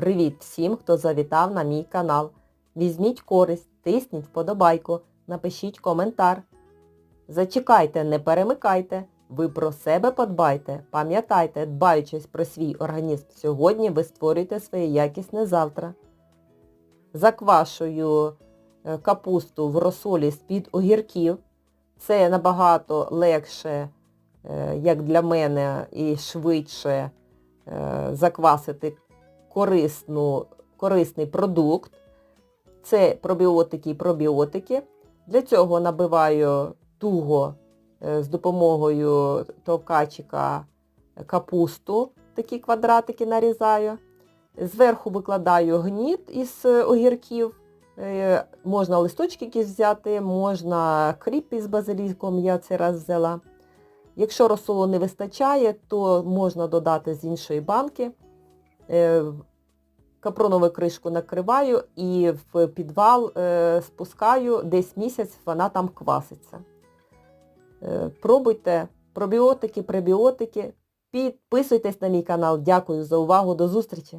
Привіт всім, хто завітав на мій канал. Візьміть користь, тисніть вподобайку, напишіть коментар. Зачекайте, не перемикайте. Ви про себе подбайте. Пам'ятайте, дбаючись про свій організм сьогодні, ви створюєте своє якісне завтра. Заквашую е, капусту в розсолі з-під огірків. Це набагато легше, е, як для мене, і швидше е, заквасити корисну, корисний продукт. Це пробіотики і пробіотики. Для цього набиваю туго е, з допомогою товкачика капусту, такі квадратики нарізаю. Зверху викладаю гніт із е, огірків. Е, Можна листочки якісь взяти, можна кріп із базиліком, я цей раз взяла. Якщо розсолу не вистачає, то можна додати з іншої банки. Е, Капронову кришку накриваю і в підвал е, спускаю, десь місяць вона там кваситься. Е, Пробуйте пробіотики, пребіотики. Підписуйтесь на мій канал. Дякую за увагу. До зустрічі!